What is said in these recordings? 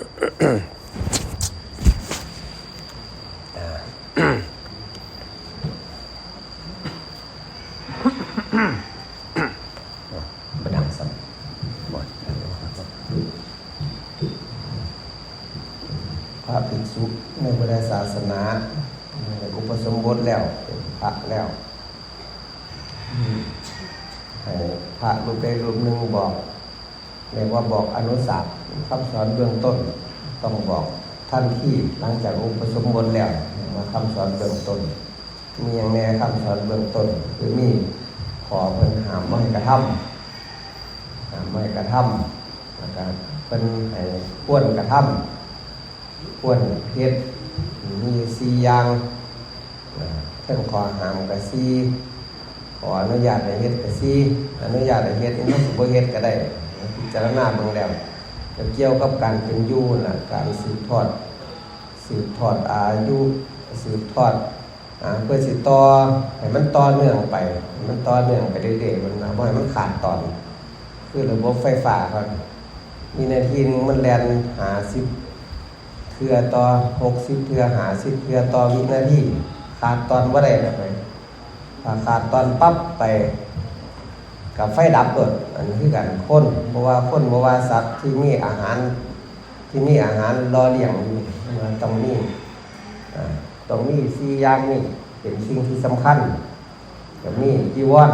ประดังสัมบทพระภิกษุในพุทธศาสนาในอุปสมบทแล้วเป็นพระแล้วให้พระรูปใดรูปหนึ่งบอกเรียกว่าบอกอนุสาสน์คำสอนเบื้องต้น ต้องบอกท่านที่หลัง จากอุปสมบทแล้วมาคำสอนเบื้องต้น มีอย่างแน่คำสอนเบื้องต้น คือมีขอเพิ่นหามไม่กระทำหามไม่กระทำแล้วก็เป็นให้พ้วนกระทำพ้วนเฮ็ดมีสี่อย่างนะเช่นขอหามกับสี่ขออนุญาตให้เฮ็ดกับสี่อนุญาตให้เฮ็ดนี่มันบ่เฮ็ดก็ได้พิจารณาเบิ่งแล้วเกี่ยวกับการเป็นอยู่นะการสืบทอด สืบทอดอายุสืบทอดเพื่อสิต่อให้มันต่อเนื่องไปให้มันต่อเนื่องไปเรื่อยๆมันนะบ่ให้มันขาดตอน คือระบบไฟฟ้าครับมีนาทีหนึงมันแลนหาสิบเทือต่อหกสิบเทือหาสิบเทือต่อวินาทีขาดตอนว่าได้นะไปขาดตอนปั๊บไปกับไฟดับเกิดอันนี้คือกันคนเพราะว่าคนเพราะว่าสัตว์ที่มีอาหาร ที่มีอาหารรอเลี้ยงอยู่มันต้องมีอ่าต้องมีสี่อย่างนี่เป็นสิ่งที่สำคัญกับมีจีวร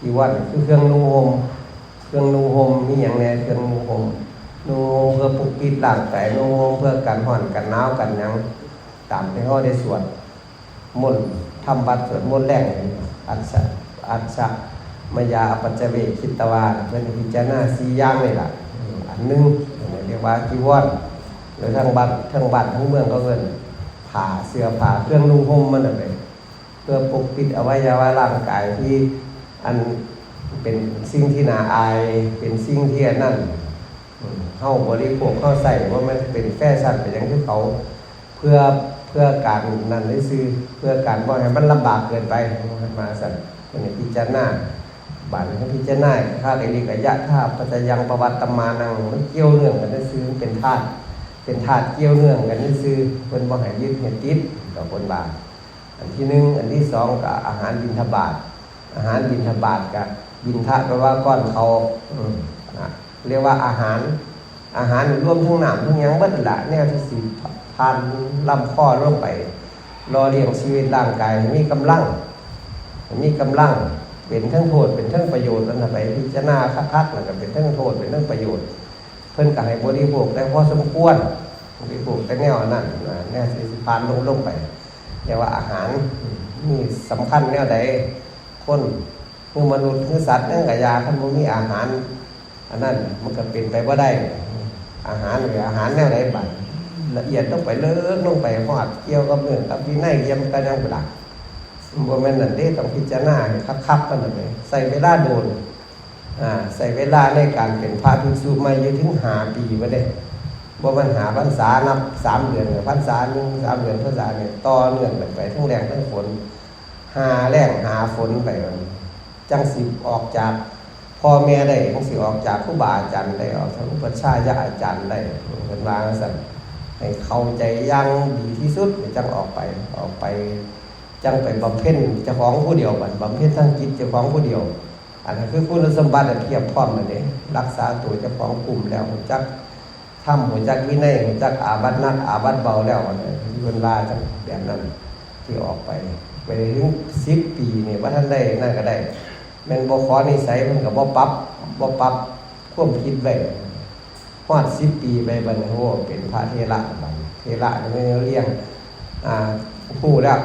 จีวรคือเครื่องนุ่งห่มเครื่องนุ่งห่มมีอย่างแน่เครื่องนุ่งห่มนุ่งเพื่อปกปิดร่างกายนุ่งห่มเพื่อกันห่อนกันหนาวกันยังตามที่เขาได้สวดมนต์ทำบัตรสวดมนต์แรกอัศอัศมายาปัจเจเวกคิตวาเพื่อนพิจารณาสี่อย่างนี่แหละอันหนึ่ง ว่าจีวรหรือทั้งบัตรทั้งบัตรทั้งเมืองก็เงินผ่าเสื้อผ่าเครื่องนุ่งห่มมันอะไรเพื่อปกปิดอวัยวะร่างกายที่อันเป็นสิ่งที่น่าอาย เป็นสิ่งที่นั่นเข้าบริโภคเข้าใส่ว่ามันเป็นแฟชั่นเป็นอย่างที่เขาเพื่อเพื่อการนั่นได้ซื้อเพื่อการบ่ให้มันลำบากเกินไปมาสั่นคนนี้พิจารณา บาทให้พิจารณาค่าเริกยะท่าปัจจยังประวัติตมานังมันเกี่ยวเนื่องกันได้ซื้อเป็นธาตุเป็นธาตุเกี่ยวเนื่องกันนี่ซื้อเพิ่นบ่ห้ยึดให้ติดต่อบนบาทอันที่หนึ่งอันที่สองก็อาหารบิณฑบาตอาหารบิณฑบาตกับบิณฑะแปลว่าก้อนเขาเรียกว่าอาหารอาหารรวมทั้งหน้ำทั้งยังบิดละแนวที่สิผ่านลำคอลงไปรอเลี้ยงชีวิตร่างกายมีกำลัง มีกำลัง เป็นทั้งโทษเป็นทั้งประโยชน์นั่นน่ะไปพิจารณาคักๆแล้วก็เป็นทั้งโทษเป็นทั้งประโยชน์ เพิ่นก็ให้บริโภคได้พอสมควรบริโภคแต่แนวนั้นนะแนวสิพานลงลงไปแต่ว่าอาหารมีสำคัญแนวใดคนคือมนุษย์คือสัตว์นั่นกับยาคันบ่มีอาหาร อันนั้นมันก็เป็นไปบ่าได้ อาหารหรืออาหารแนวใดบัดละเอียดลงไปเลิกลงไปฮอดเกี่ยวกับเรื่องกับวินัยเยี่ยมกันยังเป็นหลัก บ่แม่นนั่นเด้ต้องพิจารณาให้คักๆกันนั่นเลยใส่เวลาโดนอ่าใส่เวลาในการเป็นพระภิกษุมาอยู่ถึงหาปีมาได้บ่มันหาพรรษานับสามเดือนกับพรรษาหนึ่งสามเดือนพรรษาเนี่ยต่อเนื่องกันไปทั้งแรงทั้งฝนหาแรงหาฝนไปมันจังสิออกจากพ่อแม่ได้จังสิออกจากครูบาอาจารย์ได้ออกจากอุปชาย์อาจารย์ได้เป็นวางสั่นให้เข้าใจยังดีที่สุดจังออกไปออกไป จังไปบำเพ็ญเจ้าของผู้เดียวบัดบำเพ็ญทั้งจิตเจ้าของผู้เดียว อันนั้นคือคุณสมบัติเทียบพร้อมนั่นเองรักษาตัวเจ้าของกลุ่มแล้วหัวจักทำหัวจักวินัยหัวจักอาบัตนักอาบัตเบาแล้วอันนี้เวลาจังแบบนั้นที่ออกไป ไปถึงสิบปีเนี่ยว่าท่านได้นั่นก็ได้แม่นบ่ขอนิสัยมันก็บ่ปับบ่ปับความคิดไว้ฮอดสิบปีไปบัดนี้โอ้เป็นพระเทระเทระนี่ไม่เรียงอ่าผู้แล้ว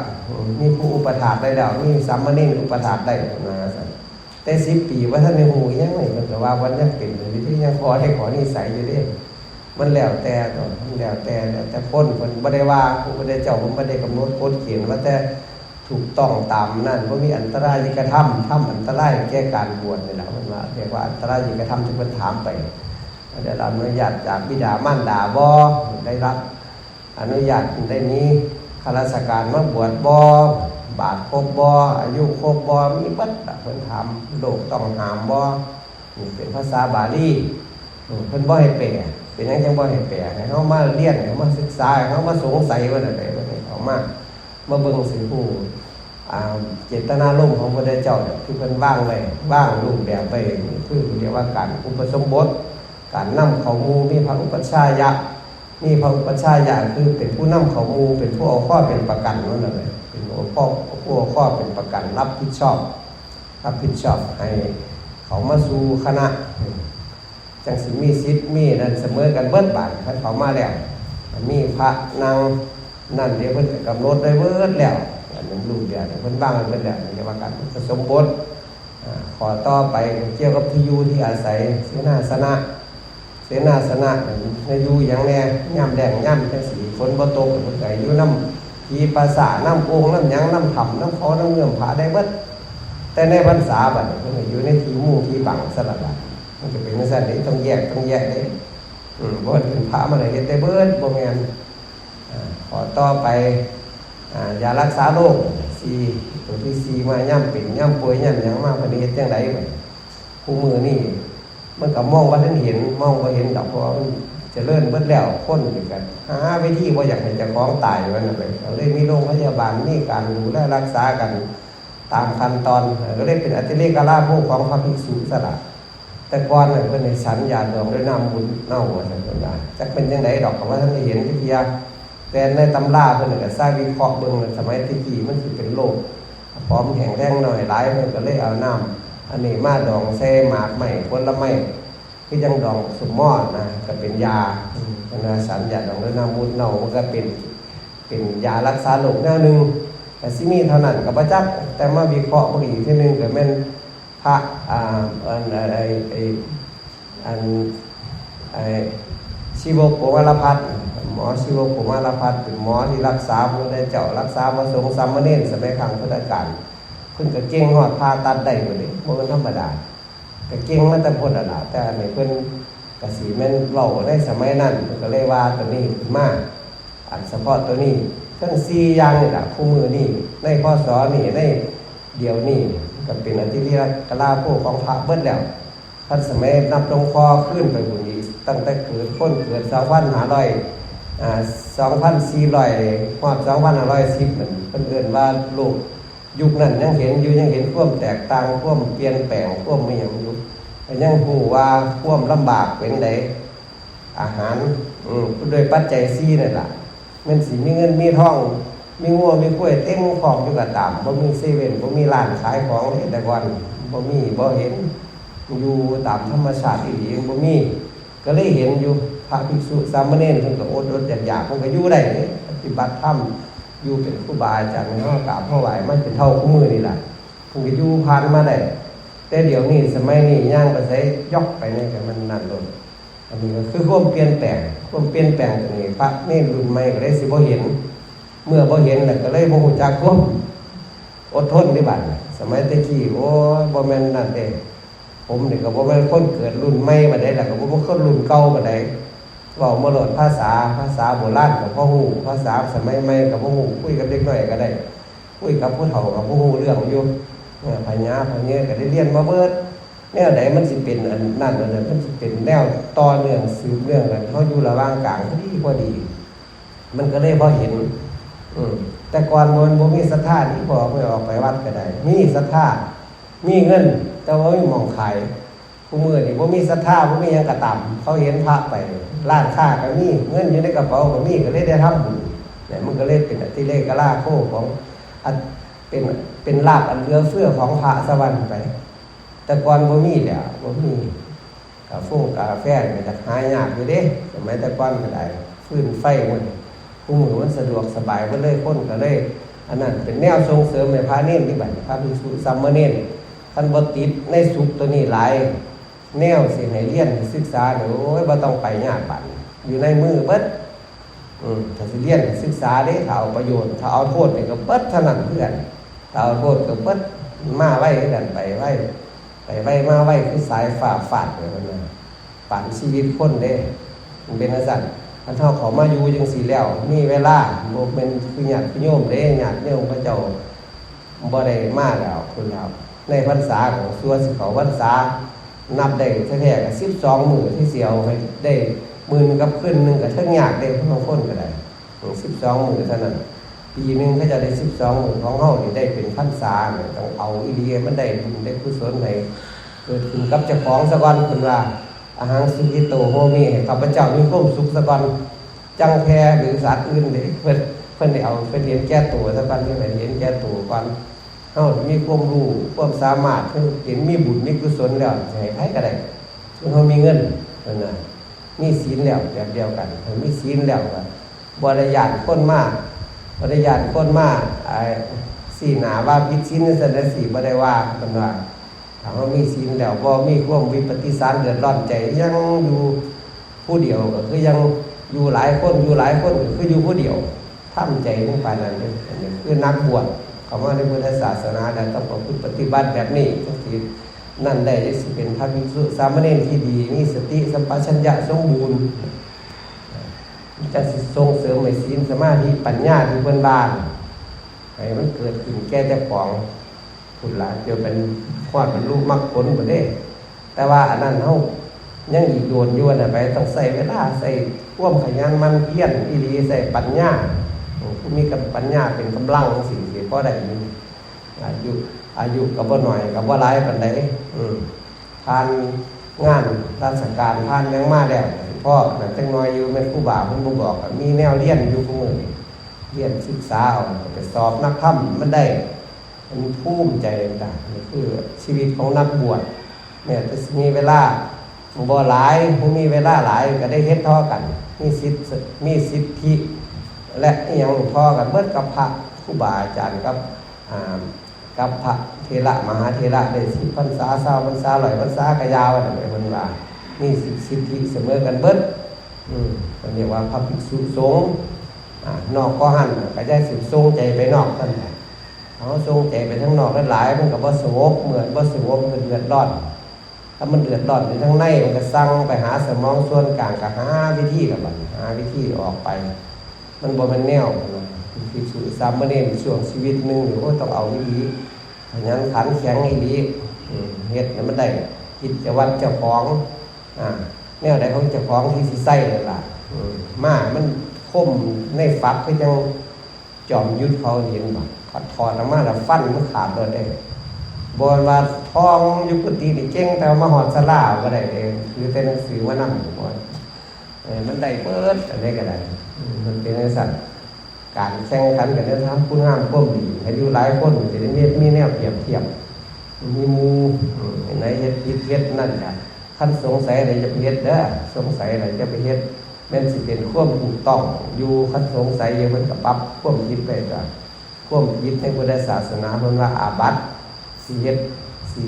มีผู้อุปถากได้แล้วมีสามเณรอุปถากได้นะสั่นแต่สิบปีว่าท่านในหูยังไงมันก็ว่าวันยังเป็นอยู่ที่ยังขอให้ขอนิสัยอยู่เด้มันแล้วแต่ต่อมันแล้วแต่แล้วแต่พ้นคนบ่ได้ว่าผู้บ่ได้เจ้าผมบ่ได้กำหนดกฎเขียนว่าแต่ถูกต้องตามนั่นบ่มีอันตรายกระทำทำอันตรายแก้การบวชนี่แหละมันว่าเรียกว่าอันตรายกระทำที่เพิ่นถามไปได้รับอนุญาตจากบิดามารดาบ่ได้รับอนุญาตได้นี้ ข้าราชการมาบวชบ่บาทครบบ่อายุครบบ่มีบัดล่ะเพิ่นถามโลกต้องหามบ่นี่เป็นภาษาบาลีเพิ่นบ่ให้แปลเป็นยังจังบ่ให้แปลให้เฮามาเรียนให้เฮามาศึกษาให้เฮามาสงสัยว่านั่นใดว่านี่เอามามาเบิ่งสิผู้เจตนารมณ์ของพระเจ้าเนี่ยที่เพิ่นว่างไว้วางรูปแบบไว้นี่คือเรียกว่าการอุปสมบทการนำเขาหมูมีพระอุปชายะ มีพระอุปชายะคือเป็นผู้นำเขาหมูเป็นผู้เอาข้อเป็นประกันนั่นแหละเป็นผู้เอาข้อผู้เอาข้อเป็นประกัน รับผิดชอบ รับผิดชอบให้เขามาสู่คณะ จังสิมีสิทธิ์มีนั่นเสมอกันเบิดบาทท่านเขามาแล้วมีพระนางนั่นเดี๋ยวเพิ่นกำหนดได้เบิดแล้วอันนั้นรูปเดียวเพิ่นบ้างเบิดแล้วนี่เรียกว่าการผสมบทขอต่อไปเกี่ยวกับที่อยู่ที่อาศัยเสนาสนะ เสนาสนะในยูอย่างแน่ย่ำแดงย่ำจังสีฝนบ่ตกเพิ่นก็อยู่น้ำทีภาษาน้ำโองน้ำยังน้ำถ่ำน้ำคอน้ำเงื่อมผาได้เบิดแต่ในพรรษาบัดนี้เพิ่นอยู่ในทีมู่ที่บังสลับบัดมันจะเป็นจังซั่นนี่ต้องแยกต้องแยกเด้บ่เป็นพระมาได้เฮ็ดได้เบิดบ่แมนขอต่อไปอ่ายารักษาโรคสีตัวที่สีมาย่ำเป็นย่ำป่วยย่ำยังมาเพิ่นเฮ็ดจังไดบัดผู้มือนี่ มันก็มองว่าท่านเห็นมองบ่เห็นดอกพราะว่ามันจะเลื่อนเบิดแล้วคนอยู่กันหาวิธีบ่าอยากให้เจ้าของตายวันนั้นเลยเราเลยมีโรงพยาบาลมีการดูแลรักษากันตามขั้นตอนก็เลยเป็นอธิเลกราโภของพระภิกษุสละแต่ก่อนเนี่ยเพิ่นในสัญญาณรวมด้วยน้ำบุญเน่าว่าซั่นเพิ่นว่าจักเป็นจังไดดอกก็ว่าท่านเห็นวิทยาแต่ในตำราเพิ่นก็สร้างวิเคราะห์เบิ่งสมัยตะกี้มันสิเป็นโรคพร้อมแข็งแรงหน่อยหลายเพิ่นก็เลยเอาน้ำ อันนี้มาดองแซ่หมากใหม่ผลไม้คือจังดองสมมอดนะก็เป็นยาอืมเพิ่นว่าสัญญาณรวมด้วยน้ำบุญเน่ามันก็เป็นเป็นยารักษาโรคแนวหนึงแต่สิมีเท่านั้นกับพระจักแต่มาวิเคราะห์บอีกทีหนึงก็แม่นพระอ่าอันไอไออันไอชีวกโกมารพัฒน์หมอชีวกโกมารพัฒน์เป็นหมอที่รักษาพระได้เจ้ารักษาพระสงฆ์สามเณรสมัยครั้งพุทธกาลเพิ่นก็เก่งฮอดผ่าตัดได้บ่ได้ ม่นธรรมดาก็เก่งมาแต่พ้นน่ะแต่อันนี้เพิ่นก็สิแม่นเว้าในสมัยนั้นเพิ่นก็เลยว่าตัวนี้มาอันเฉพาะตัวนี้ทั้งสี่อย่างนี่แหละคู่มือนี่ในข้อสอนี่ในเดียวนี่ก็เป็นอธิริยกลาโภของพระเบิดแล้วท่านสมัยนับตรงคอขึ้นไปบุญนี้ตั้งแต่เกิดค้นเกิดสองพันหาร้อยอ่าสองพันสี่ร้อยฮอดสองพันห้าร้อยสิบนั่นเพิ่นเอิ้นว่าโลก ยุคนั้นยังเห็นอยู่ยังเห็นควมแตกต่างควมเปลี่ยนแปลงควมไม่ย่างยู่แต่ยังหูว่าควมลำบากเป็นไดอาหารอืมโดยปัจจัยสี่นั่นแหละมันสิมีเงินมีทอง มีงัวมีกล้วยเต็มของอยู่กับตามบ่มีเซเว่นบ่มีร้านขายของเลยแต่ก่อนบ่มีบ่เห็นอยู่ตามธรรมชาติอีหลีบ่มี ก็เลยเห็นอยู่พระภิกษุสามเณรเพิ่นก็อดอดอยากๆเพิ่นก็อยู่ได้ปฏิบัติธรรม อยู่เป็นครูบาอาจารย์เฮากราบเฮาไหว้มันเป็นเท่าคู่มือนี่แหละเพิ่นก็อยู่ผ่านมาได้แต่เดี๋ยวนี้สมัยนี้ย่างไปใช้ยกไปนี่ก็มันนั่นโดนอันนี้ก็คือความเปลี่ยนแปลงความเปลี่ยนแปลงตรงนี้พระเนรรุ่นใหม่ก็เลยสิบ่เห็น เมื่อบ่เห็นแล้วก็เลยบ่ฮู้จักความอดทนที่บัดสมัยตะกี้โอ้บ่แม่นนั่นเด้ผมนี่ก็บ่แม่นคนเกิดรุ่นใหม่บัดใดแล้วก็บ่แม่นคนรุ่นเก่าบัดใด เว้ามาโลดภาษาภาษาโบราณก็บ่ฮู้ภาษาสมัยใหม่ก็บ่ฮู้คุยกับเด็กน้อยก็ได้ คุยกับผู้เฒ่าก็บ่ฮู้เรื่องอยู่เออพญาพญาก็ได้เรียนมาเบิดแนวไหนมันสิเป็นอันนั่นอันนั้นมันสิเป็นแนวต่อเนื่องสืบเนื่องกันเขาอยู่ระว่างกลางพอดีพอดี มันก็เลยพอเห็น อืมแต่ก่อนมันบ่มีศรัทธาที่พอไม่ออกไปวัดก็ได้ มีศรัทธามีเงิน แต่ว่าไม่มองขายผู้มือนี่บ่มีศรัทธาบ่มียังกระตำเขาเห็นพระไป ร้านค้าก็มีเงินอยู่ในกระเป๋าก็มีก็เลยได้ทำบุญเนี่ยมันก็เลยเป็นอติเลกลาโคของเป็นเป็นลาบอันเลือเฟือของพระสวรรค์ไป แต่ก่อนบ่มีแหล้วบ่มีกาแฟกาแฟก็จะหายากอยู่เด้สมัยแต่ก่อนก็ได้ฟื้นไฟมันผู้มือมันสะดวกสบายก็เลยคนก็เลยอันนั้นเป็นแนวส่งเสริมให้พระเน้นที่บัดพระภิกษุสามเณรท่านบ่ติดในสุขตัวนี้หลาย แนวสิให้เรียนศึกษาเนี่ยโอ้ยบ่ต้องไปยากบัดอยู่ในมือเบิดถ้าสิเรียนศึกษาเด้ถ้าเอาประโยชน์ถ้าเอาโทษนี่ก็เบิดเท่านั้นเพื่อนถ้าเอาโทษก็เบิดมาไว้ให้กันไปไว้ไปไว้มาไว้คือสายฝ่าฝาดเลยนนะปั่นชีวิตคนเด้มันเป็นอาจารย์อันเท่าเขามาอยู่จังสีแล้วมีเวลาโมเป็นคือหยาดคือโยมเด้หยาดโยมพระเจ้าบ่ได้มาแล้วคุณแล้วในพรรษาของส่วนสิเขาพรรษา นับได้แท้ๆกับสิบสองมือที่เสียวให้ได้มือนึงกับขึ้นหนึ่งกับเท่งยากได้บางคนก็ได้สิบสองมือเท่านั้นปีหนึ่งก็จะได้สิบสองมือของเฮานี่ได้เป็นพันษาเนี่ยต้องเอาอีเดียมันได้บุญได้กุศลให้เกิดขึ้นกับเจ้าของสะกอนเพิ่นว่าอาหารสุขิโตโฮมิให้ข้าพเจ้ามีความสุขสะกอนจังแพรหรือสัตว์อื่นเด้เพิ่นเพิ่นได้เอาเพิ่นเรียนแก้ตัวสะกอนเพิ่นได้เรียนแก้ตัวก่อน เฮามีความรู้ความสามารถเพิ่นเห็นมีบุญมีกุศลแล้วจะให้ใครก็ได้คือเฮามีเงินเพิ่นน่ะมีศีลแล้วแบบเดียวกันเพิ่นมีศีลแล้วก็บ่ได้ยานคนมากบริยานคนมากไอ้สีหนาว่าพิชินในสันสีบ่ได้ว่ากันว่าถามว่ามีศีลแล้วบ่มีความวิปฏิสารเดือดร้อนใจยังอยู่ผู้เดียวก็คือยังอยู่หลายคนอยู่หลายคนก็คืออยู่ผู้เดียวทำใจลงไปนั่นเองอันนี้คือนักบวช คำว่าในพุทธศาสนาแล้วต้องประพฤติปฏิบัติแบบนี้ก็คือนั่นได้จะเป็นพระภิกษุสามเณรที่ดีมีสติสัมปชัญญะสมบูรณ์จะส่งเสริมให้ศีลสมาธิปัญญาที่เพื่อนบ้านให้มันเกิดขึ้นแก่เจ้าของคุณหลานเดียวเป็นความเป็นรูปมรรคผลหมดเด้แต่ว่าอันนั้นเฮายังอีกโดนยวนน่ะไปต้องใส่เวลาใส่ร่วมขยันมันเพียรอีหลีใส่ปัญญาผู้มีกับปัญญาเป็นกำลังสิ่ง พอได้อยู่อายุอายุกับบ่าหน่อยกับบ่หลายปานใดอืมทานงานราชการทานยังมาแล้วพ่อแต่จังน้อยอยู่แม่นครูบาเพิ่นบ่บอกมีแนวเรียนอยู่ทุกมื้อนี้เรียนศึกษาเอาไปสอบนักธรรมมันได้มันภูมิใจต่างๆนี่คือชีวิตของนักบวชเนี่ยจะมีเวลาบ่หลายผู้มีเวลาหลายก็ได้เฮ็ดท่อกัน มีสิทธิ์มีสิทธิ และอหยังท่อกันเบิดกับพระ ครูบาอาจารย์กับกับพระเทระมหาเทระได้สิบพรรษาเศร้าพรรษาลายพรรษาก็ยาวอันนั้นเพิ่นว่ามีสิสิทธิเสมอกันเบิดอืมอันนี้ว่าพระภิกษุสงฆ์นอกก็หันก็ได้สิทรงใจไปนอกท่านแหละเขาทรงใจไปทั้งนอกหลายมันก็บ่สงบเหมือนบ่สงบมันเดือดร้อนถ้ามันเดือดร้อนในทั้งในมันก็สั่งไปหาสมองส่วนกลางก็หาวิธีกับมันหาวิธีออกไป มันบ่เป็นแนว ภิกษุสามเณรช่วงชีวิตหนึงหรือว่าต้องเอาวิธีขยันขันแข็งอีหลีอืมเฮ็ดให้มันได้กิจวัตรเจ้าของอ่าแนวใดของเจ้าของที่สิใส่นั่นล่ะอืมมามันคมในฝักก็ยังจอมยุทธเขาเห็นบ่ขัดถอดออกมาแล้วฟันมันขาดเลยได้บนว่าทองอยุคตินี่เก่งแต่ว่ามาหอดสลาก็ได้เองคือแต่หนังสือว่านำบ่เออมันได้เบิดอะไรก็ได้อืมมันเป็นไอ้สัตว์ การแข่งขันกันนี่ยทำผู้งามความดีให้อยู่หลายคนจะได้มีมีแนวเปรียบเทียบ มีมูอืมไหนเฮ็ดผิดเฮ็ดนั่นกันท่านสงสัยอะไรจะไปเฮ็ดเด้อสงสัยอะไรจะไปเฮ็ดแม่นสิเป็นความถูกต้องอยู่คันสงสัยอย่าเพิ่นก็ปรับความคิดไปจ้ะความคิดในพุทธศาสนาเพิ่นว่าอาบัติสิเฮ็ดสิ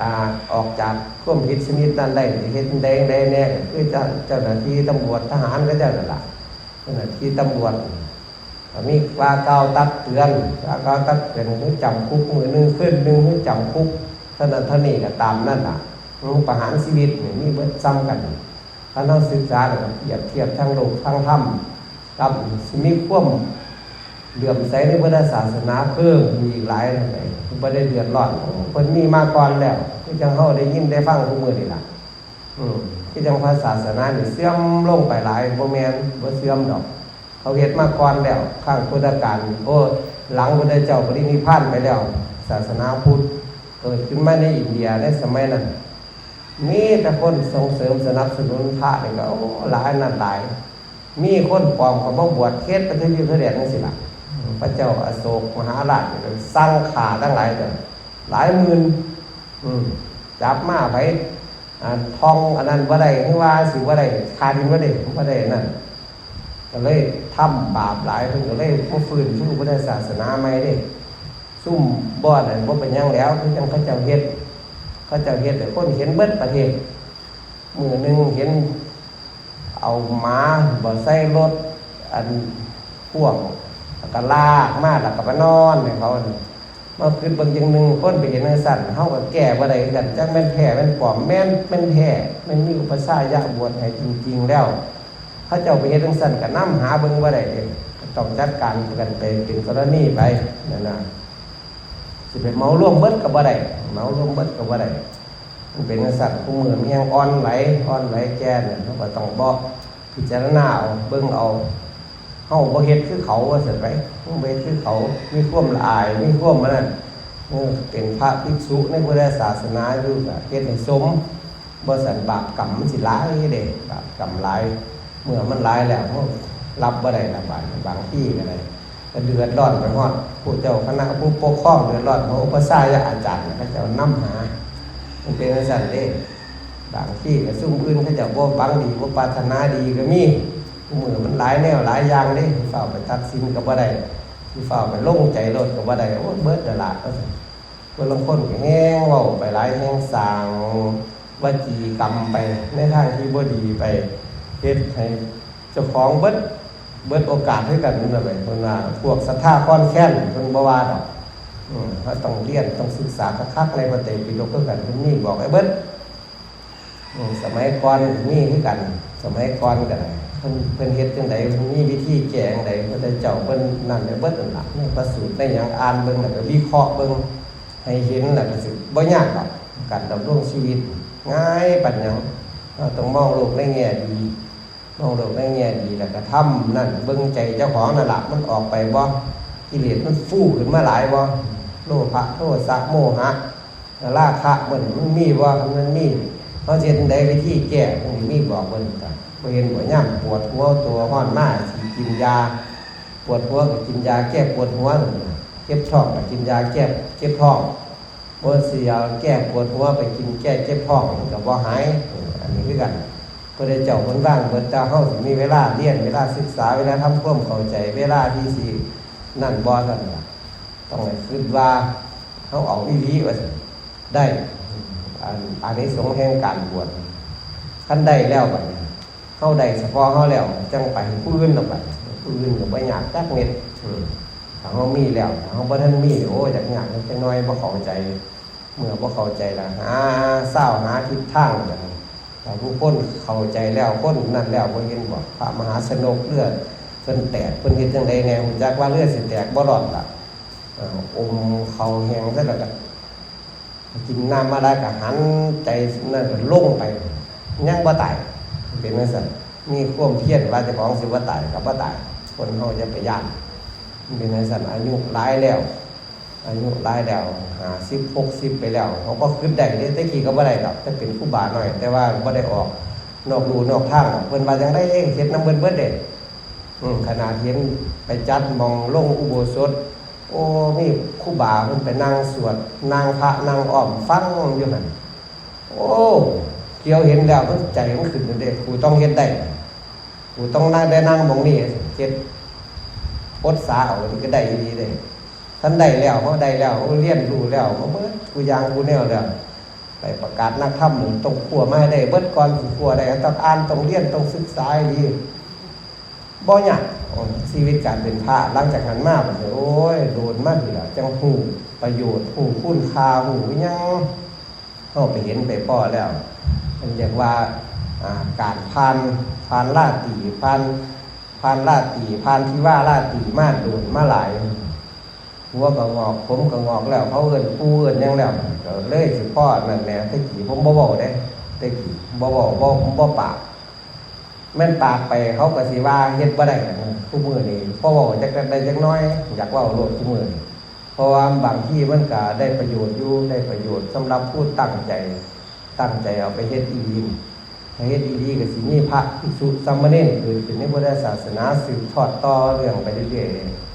อ่าออกจากความผิดชนิดนั้นได้เฮ็ดแดงได้แน่คือเจ้าเจ้าหน้าที่ตำรวจทหารก็เจ้านั่นล่ะเจ้าหน้าที่ตำรวจ มีว่ากล่าตักเตือนว่ากล่าตักเตือนคือจำคุกมือหนึงขึ้นหนึงคือจำคุกเท่านั้นเท่านี้ก็ตามนั่นล่ะประหารชีวิตนี่มีเบิดซ้ำกันถ้าเราศึกษาแล้วเปรียบเทียบทั้งโลกทั้งธรรมกับสมีควมเหลื่อมใสในพุทธศาสนาเพิ่มมีอีกหลายเลยบ่ได้เดือดร้อนเพิ่นมีมาก่อนแล้วคือจังเฮาได้ยินได้ฟังทุกมือนี่ล่ะอืมคือจังพระศาสนาเนี่ยเสื่อมลงไปหลายบ่แม่นบ่เสื่อมดอก เขาเฮ็ดมาก่อนแล้วข้างพุทธกาลโอ้หลังพระเจ้าปรินิพพานไปแล้ว ศาสนาพุทธเกิดขึ้นมาในอินเดียในสมัยนั้นมีแต่คนส่งเสริมสนับสนุนพระนี่ก็หลายนัดหลาย มีคนปลอมเขามาบวชเทศประเทศยุทธเดียนนี่สิล่ะพระเจ้าอโศกมหาราชสร้างขาตั้งหลายเดือนหลายหมื่นจับมาไปทองอันนั้นว่าได้คือว่าสิว่าได้คาดินว่าได้ว่าได้นั่นก็เลย ทำบาปหลายเพิ่นก็เลยมาฟื้นชูพุทธศาสนาใหม่เด้ซุ่มบ่อนนั่นบ่เป็นหยังแล้วคือจังเขาเจ้าเฮ็ดเขาเจ้าเฮ็ดแต่คนเห็นเบิดประเทศมือหนึ่งเห็นเอาหมาบ่ใส่รถอันพ่วงแล้วก็ลากมาแล้วก็ไปนอนให้เขาน่ะมาคิดเบางย่างหนึ่งคนไปเห็นในสั่นเฮาก็แก้บ่ได้กันจักแม่นแท้แม่นปลอมแม่นแม่นแท้แม่นมีอุปสรรคยะบวชให้จริง ๆ แล้ว เขาเจ้าไปเฮ็ดจังซั่นก็นำหาเบิ่งบ่ได้เด้ก็ต้องจัดการกันไปเป็นกรณีไปนั่นนะสิไปเมาร่วมเบิดกับบ่าได้เมาร่วมเบิดกับบ่าได้มันเป็นสัตว์ผู้มือมียังอ่อนไหลอ่อนไหลแก่เนี่ยเขาก็ต้องบอกพิจารณาเอาเบิ่งเอาเฮาบ่เฮ็ดคือเขาว่าซั่นไปเบ่เฮ็ดคือเขามีควมละอายมีควมมันนั่นเออเป็นพระภิกษุในพุทธศาสนาอยู่ก็เฮ็ดให้สมบ่ซั่นบาปกรรมสิหลายเด้บาปกรรมหลาย เมื่อมันหลายแล้วรับบ่ได้ละบาดบางที่ก็ได้ก็เดือดร้อนไปฮอดผู้เจ้าคณะผู้ปกครองเดือดร้อนเพราะอุปสายอาจารย์เขาเจ้านำหามันเป็นจังซั่นเด้บางที่ก็ซุ่มอื่นเขาจะบ่ฟังดีบ่ปรารถนาดีก็มีมือมันหลายแนวหลายอย่างเด้เฝ้าไปตัดสินก็บ่ได้ที่เฝ้าไปลงใจรถก็บ่ได้โอ้เบิดเดยวละก็ซั่นเพิ่นลงคนก็แฮงเว้าไปหลายแฮงสางวจีกรรมไปในทางที่บ่ดีไป เฮ็ดให้เจ้าของเบิดเบิดโอกาสให้กันนั่นน่ะไปเพิ่นว่าพวกศรัทธาค้อนแค้นเพิ่นบ่ว่าดอกอืมเขาต้องเรียนต้องศึกษาคักๆในพระไตรปิฎกคือกันเพิ่นนี่บอกไอ้เบิดอืมสมัยก่อนมีคือกัน สมัยก่อนกันเพิ่นเพิ่นเฮ็ดจังไดเพิ่นมีวิธีแก้จังไดเพิ่นได้เจ้าเพิ่นนั่นได้เบิดนั่นล่ะในพระสูตรในหยังอ่านเบิ่งแล้วก็วิเคราะห์เบิ่งให้เห็นแล้วก็สิบ่ยากหรอกการดำรงชีวิตง่ายปานหยัง เราต้องมองโลกในแง่ดี มองโลกในแง่ดีแล้วก็ทำนั่นเบิ่งใจเจ้าของนั่นหละมันออกไปบ่กิเลสมันฟูขึ้นมาหลายบ่โลภะโทสะโมหะราคะมันมันมีบ่มันมีเขาเห็นได้วิธีแก้ตรงนี้มีบอกเพิ่นกันบ่เห็นบ่ย่ำปวดหัวตัวห้อนมาสิกินยา ปวดหัวก็กินยาแก้ปวดหัวเจ็บท้องก็กินยาแก้เจ็บท้อง บ่สิเอาแก้ปวดหัวไปกินแก้เจ็บท้องก็บ่หาย อันนี้คือกันพระเจ้าเพิ่นว่างเพิ่นเจ้าเฮาสิมีเวลาเรียนเวลาศึกษาเวลาทำความเข้าใจ เวลาที่สินั่นบ่ซั่นล่ะต้องให้คิดว่าเฮาเอาอีหลีว่าซั่นได้อันอันนี้สงส์แห่งการบวชขั้นได้แล้วบัดนี้เข้าได้เฉพาะเข้าแล้วจังไปผู้อื่นหรอกบัดผู้อื่นก็บ่อยากจักเม็ดอืมถ้าเขามีแล้วถ้าเขาบ่ทันมีโอ้อยากอยากจังน้อยบ่เข้าใจ เมื่อบ่เข้าใจล้วหาเศร้าหาทิศทางกันถ้าผู้คนเข้าใจแล้วคนนั่นแล้วบ่เห็นบ่พระมหาสนกเลือดเพิ่นแตกเพิ่นเฮ็ดจังไดแน่ฮู้จักว่าเลือดสิแตกบ่รอดละอ่ออมเขาแหงซะแล้วก็กินน้ำมาได้ก็หันใจนั่นก็ลงไปยังบ่ตายเป็นจังซั่นมีความเพียรว่าเจ้าของสิบ่ตายก็บ่ตายคนเฮาจะไปย่านเป็นจังซั่นอายุหลายแล้ว อายุหลายแล้ว50 60ไปแล้วเขาก็ขึ้นได้เด้แต่กี้ก็บ่ได้ดอกแต่เป็นผู้บาหน่อย แต่ว่าบ่ได้ออกนอกรูนอกทางเพิ่นว่าจังได๋เฮ็ดน้ำเพิ่นเบิดเด้อืมขนาดเห็นไปจัดมองลงอุโบสถ โอ้มีครูบาเพิ่นไปนั่งสวดนั่งพระนั่งอ้อมฟังอยู่นั่นโอ้เกี่ยวเห็นแล้วมันใจมันขึ้นเด้ครูต้องเฮ็ดได้ครูต้องนั่งได้นั่งมองนี้เฮ็ดอดสาเอานี่ก็ได้ดีเด้ ท่านได้แล้วเขาได้แล้วเขาเรียนรู้แล้วเขาเบิดกูยางกูแนวแล้วไปประกาศนักธรรมต้องขัวมาได้ เบิดก่อนขัวได้ต้องอ่านต้องเรียนต้องศึกษาดีบ่ยากชีวิตการเป็นพระหลังจากนั้นมาผมโอ้ยโดนมากเลยจังหูประโยชน์หูคุณค่าหูยังเข้าไปเห็นไปพ่อแล้วมันเรียกว่าอ่าการพานพานลาตีพานพานลาตีพานที่ว่าลาตีมาโดนมาหลาย หัวก็งอกผมก็งอกแล้วเขาเอินปูเอินยังแล้วก็เลยสิพ่อนั่นแหละตะกี้ผมบ่บอกได้ตะกี้บ่บอกบ่บ่ปากแม่นปากไปเขาก็สิว่าเฮ็ดบ่ได้นะผู้มือนี่พราะว่าจักได้จักน้อย อยากเว่าโลดผู้มือนี่เพราะว่าบางที่มันก็ได้ประโยชน์อยู่ได้ประโยชน์สำหรับผู้ตั้งใจ ตั้งใจเอาไปเฮ็ดอีดีให้เฮ็ดอีดีก็สิมีพระภิกษุสามเณรคือเป็นในพุทธศาสนาสืบทอดต่อเรื่องไปเรื่อยๆ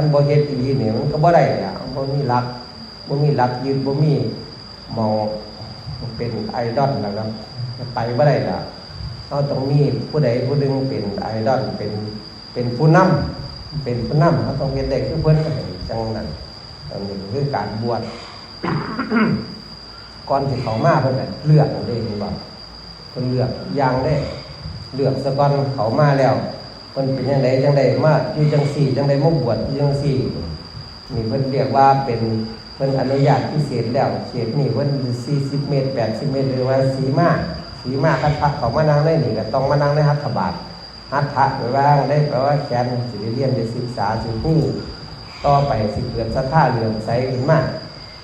คันบ่เฮ็ดอีดีนี่ยมันก็บ่ได้อะบ่มีหลักบ่มีหลักยืนบ่มีมองเป็นไอดอลแล้วก็ไปบ่ได้ล่ะเราต้องมีผู้ใดผู้หนึ่งเป็นไอดอลเป็นเป็นผู้นำเป็นผู้นำเขาต้องเฮ็ดได้คือเพิ่นให้จังนั้นอันนี้คือการบวชก่อนที่เขามาเพิ่นก็เลือกเอาเด้เห็นบ่เพิ่นเลือกอย่างได้เลือกซะก่อนเขามาแล้ว เพิ่นเป็นจังไดจังไดมาอยู่จังซี่จังไดมาบวชอยู่จังซี่นี่เพิ่นเรียกว่าเป็นเพิ่นอนุญาตพิเศษแล้วเขตนี่เพิ่น40เมตร80เมตรหรือว่าสีมากสีมากคันพระเขามานั่งได้หนี่ก็ต้องมานั่งในหัตถบาทหัตถะไว้ว่างได้แปลว่าแขนสิได้เรียนได้ศึกษาสิฮู้ต่อไปสิเกิดศรัทธาเลื่อมใสขึ้นมา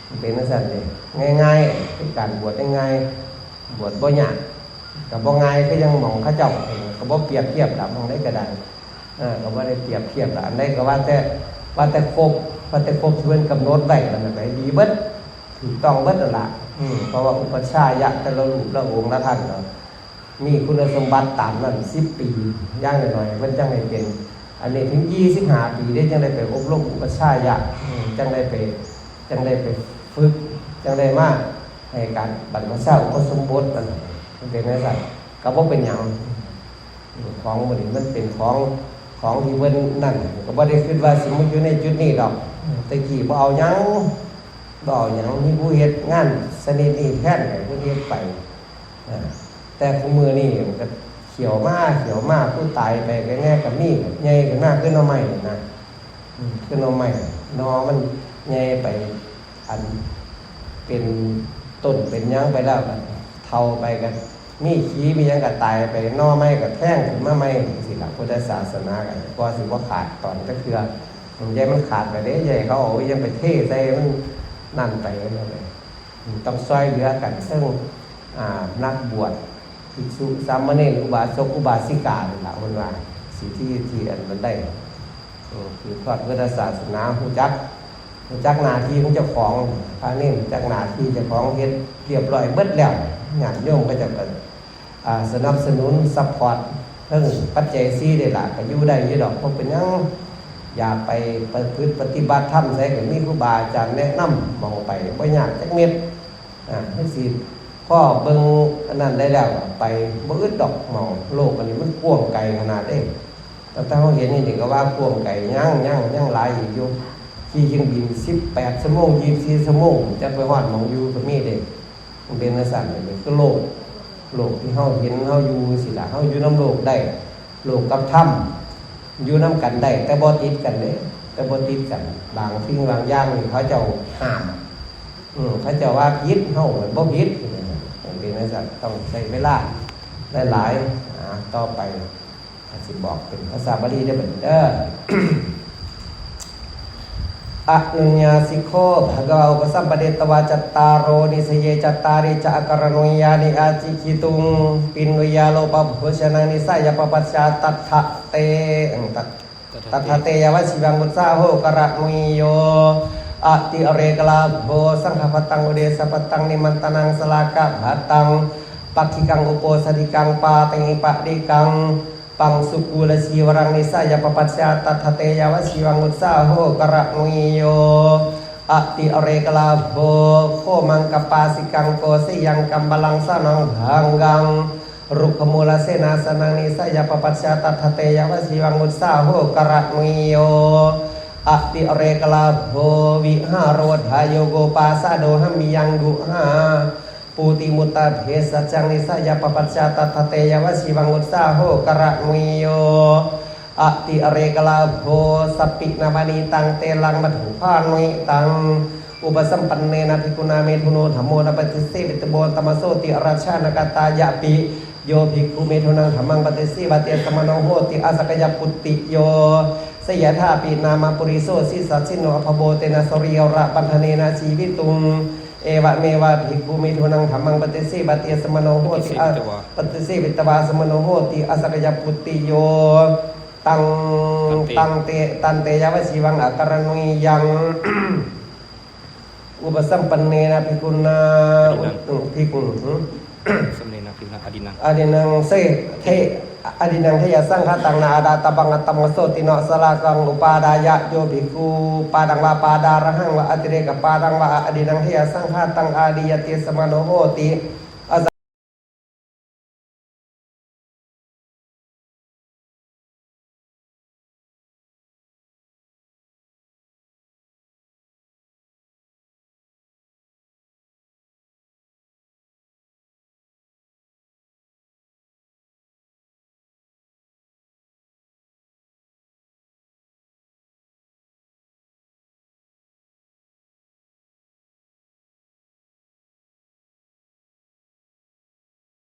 มันเป็นจังซั่นเด้ง่ายๆการบวชง่ายๆบวชบ่ยากก็บ่ง่ายก็ยังมองเขาเจ้าเองก็บ่เปรียบเทียบดับมองได้ก็ได้เออก็บ่ได้เปรียบเทียบละอันใดก็ว่าแต่ว่าแต่ครบว่าแต่ครบที่เพิ่นกำหนดไว้นั่นน่ะไปดีเบิดถูกต้องเบิดนั่นล่ะอืมเพราะว่าอุปชายะแต่ละรูปละองค์ละท่านเนาะมีคุณสมบัติตามนั้น10ปีอย่างน้อยๆเพิ่นจังได้เป็น อันนี้ถึง25ปีได้จังได้ไปอบรมอุปชายะอืมจังได้ไปจังได้ไปฝึกจังได้มาให้การบรรพชาอุปสมบทนั่นน่ะมันเป็นจังซั่นก็บ่เป็นหยัง ของมันมันเป็นของของที่เพิ่นนั่นก็บ่ได้คิดว่าสิมาอยู่ในจุดนี้ดอกแตะกี้บ่เอาหยังบ่เอาหยังมีผู้เฮ็ดงานสนิทนี่แท้ผู้เฮ็ดไปอ่าแต่คุมือนี่มันก็เขียวมากเขียวมากผู้ตายไปก็แน่ก็มีใหญ่ขึ้นมากขึ้นเอาใหม่นะขึ้นเอาใหม่นอมันใหญ่ไปอันเป็นต้นเป็นยังไปแล้วเท่าไปกัน มีขี้มียังก็ตายไปนอไม่ก็แท่งขึ้นมาไม่สิล่ะพุทธศาสนากันก็สิว่าขาดตอนก็คือมันใหญ่มันขาดไปเด้ใหญ่เขาเอาไว้ยังไปเทใส่มันนั่นไปเลยต้องซอยเหลือกันซึ่งอ่านักบวชภิกษุสามเณรอุบาสกอุบาสิกานี่ล่ะมันว่าสิที่ที่อันมันได้คือทอดพุทธศาสนาผู้จักผู้จักนาที่ของเจ้าของพระนี่จักนาที่เจ้าของเฮ็ดเรียบร้อยเบิดแล้วงานโยมก็จะเป็น สนับสนุนซัพพอร์ตเพิ่องปัจเจซีได้ละก็อยู่ได้ยี่ดอกเพราะเป็นยังอยากไปประพฤติปฏิบัติธรรมใส่ก็มีครูบาอาจารย์แนะนำมองไปบ่ยากจักเม็ดอ่าให้สิพ่อเบิ่งอันนั้นได้แล้วไปบ่อึดดอกหมองโลกอันนี้มันกว้างไกลขนาดเด้แต่ถ้าเราเห็นนี่นี่ก็ว่ากว้างไกลยังยังยังลายอีกอยู่ขี่เครื่องบิน18ชั่วโมง24ชั่วโมงจะไปฮอดมองอยู่ก็มีเด้มันเป็นจังซั่นนี่คือโลก โลกที่เฮาเห็นเฮาอยู่สิละเฮาอยู่น้ำโลกได้โลกกับธรรมอยู่น้ำกันได้ แต่บ่ติดกันเด้แต่บ่ติดกันบางสิ่งบางอย่างนี่เขาเจ้าห้ามอืมเขาเจ้าว่าผิดเฮาบ่ผิดมันเป็นจังซั่นต้องใช้เวลาหลายๆอ่าต่อไปอาจสิบอกเป็นภาษาบาลีได้อบัดนี้เด้อ อะนุญญาสิโคภะกวาอุปสัมปเดตวาจัตตารโรนิสเยจัตตาริจะอกรณุญญาณิอาจิคิตุง ปินวิยาโลปะโภชนานิสายปปัสสาตัทธะเตอังตัทตัทธะเตยวชิวังมุตสาโหกระนุยโยอะติอเรกลาโภสังฆปตังอุเดสปตังนิมันตนังสลากะภตังปักขิกังอุโปสถิกังปาติปะดิกัง ปังสุกุลสีวรังนิสายปปัสสะตัทเตยวชิวังุตสาโหกระนุยโยอติอเรกลาโภโคมังกปาสิกังโกสยังกัมบาลังสนังหังกังรุขมูลเสนาสนังนิสายปปัสสะตัทเตยวชิวังุตสาโหกระนุยโยอติอเรกลาโภวิหารวทายโยโกปาสะโดหมิยังดุหา ปูติมุตาเพสัจังนิสาปปัจจาตัทเตยวชิวังุตสาโหกระมุโยอติอเรกลาโภสปินามานีตังเตลังมัถุพานุยตังอุปสัมปันเนนะภิกุณาเมธุโนธรรมโมนะปฏิเสวิตโบตมโสติอราชานกตายะปิโยภิกขุเมธุนังธรรมังปฏิสีวะเตสมโนโหติอาสกยปุตติโยสยถาปีนามาปุริโสสิสัสสิโนอภโบเตนะสริยระปันธเนนะชีวิตุง เอวะเมวะภิกขุมิทุนังธรรมังปฏิเสบะเตียสมโนโหติอะปฏิเสวิตวาสมโนโหติอสักยปุตติโยตังตังเตตันเตยวชิวังอักรณุยยังอุปสัมปันเนนะภิกขุนาอุภิกขุสำเนียงนะพิมพ์นะอดินังอดินังเสเท อดินังเทยสังฆตังนาดาตบังอัตมโสตินอสลากังอุปาดายะโยบิกูปาดังวาปาดาระหังวะอติเรกปาดังวะอดินังเทยสังฆตังอาดิยติสมโนโหติ